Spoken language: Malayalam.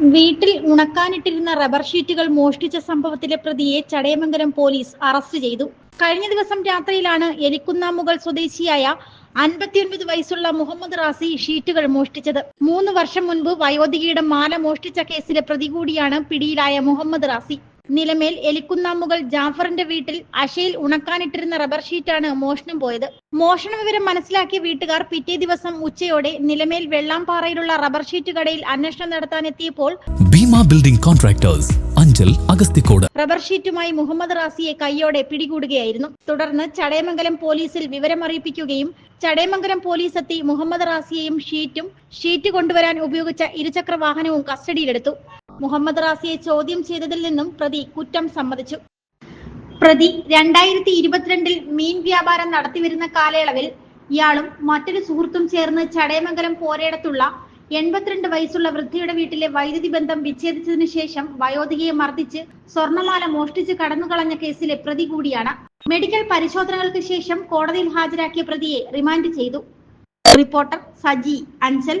വീട്ടിൽ ഉണക്കാനിട്ടിരുന്ന റബ്ബർ ഷീറ്റുകൾ മോഷ്ടിച്ച സംഭവത്തിലെ പ്രതിയെ ചടയമംഗലം പോലീസ് അറസ്റ്റ് ചെയ്തു. കഴിഞ്ഞ ദിവസം രാത്രിയിലാണ് എലിക്കുന്നാമുകൾ സ്വദേശിയായ അൻപത്തിയൊൻപത് വയസ്സുള്ള മുഹമ്മദ് റാസി ഷീറ്റുകൾ മോഷ്ടിച്ചത്. മൂന്ന് വർഷം മുൻപ് വയോധികയുടെ മാല മോഷ്ടിച്ച കേസിലെ പ്രതി കൂടിയാണ് പിടിയിലായ മുഹമ്മദ് റാസി. നിലമേൽ എലിക്കുന്നാമുകൾ ജാഫറിന്റെ വീട്ടിൽ അശയിൽ ഉണക്കാനിട്ടിരുന്ന റബ്ബർ ഷീറ്റാണ് മോഷണം പോയത്. മോഷണ വിവരം മനസ്സിലാക്കിയ വീട്ടുകാർ പിറ്റേ ദിവസം ഉച്ചയോടെ നിലമേൽ വെള്ളാംപാറയിലുള്ള റബ്ബർ ഷീറ്റ് കടയിൽ അന്വേഷണം നടത്താനെത്തിയപ്പോൾ Bhima building contractors Anchal Agasthikode. Rubber ഷീറ്റുമായി Muhammad റാസിയെ കൈയോടെ പിടികൂടുകയായിരുന്നു. തുടർന്ന് ചടയമംഗലം പോലീസിൽ വിവരമറിയിപ്പിക്കുകയും ചടയമംഗലം പോലീസ് എത്തി മുഹമ്മദ് റാസിയെയും ഷീറ്റും ഷീറ്റ് കൊണ്ടുവരാൻ ഉപയോഗിച്ച ഇരുചക്ര വാഹനവും കസ്റ്റഡിയിലെടുത്തു. മുഹമ്മദ് റാസിയെ ചോദ്യം ചെയ്തതിൽ നിന്നും പ്രതി കുറ്റം സമ്മതിച്ചു. പ്രതി രണ്ടായിരത്തി ഇരുപത്തിരണ്ടിൽ മീൻ വ്യാപാരം നടത്തിവരുന്ന കാലയളവിൽ ഇയാളും മറ്റൊരു സുഹൃത്തും ചേർന്ന് ചടയമംഗലം പോരയിടത്തുള്ള എൺപത്തിരണ്ട് വയസ്സുള്ള വൃദ്ധയുടെ വീട്ടിലെ വൈദ്യുതി ബന്ധം വിച്ഛേദിച്ചതിനു ശേഷം വയോധികയെ മർദ്ദിച്ച് സ്വർണമാല മോഷ്ടിച്ച് കടന്നുകളഞ്ഞ കേസിലെ പ്രതി കൂടിയാണ്. മെഡിക്കൽ പരിശോധനകൾക്ക് ശേഷം കോടതിയിൽ ഹാജരാക്കിയ പ്രതിയെ റിമാൻഡ് ചെയ്തു. റിപ്പോർട്ടർ സജി അഞ്ചൽ.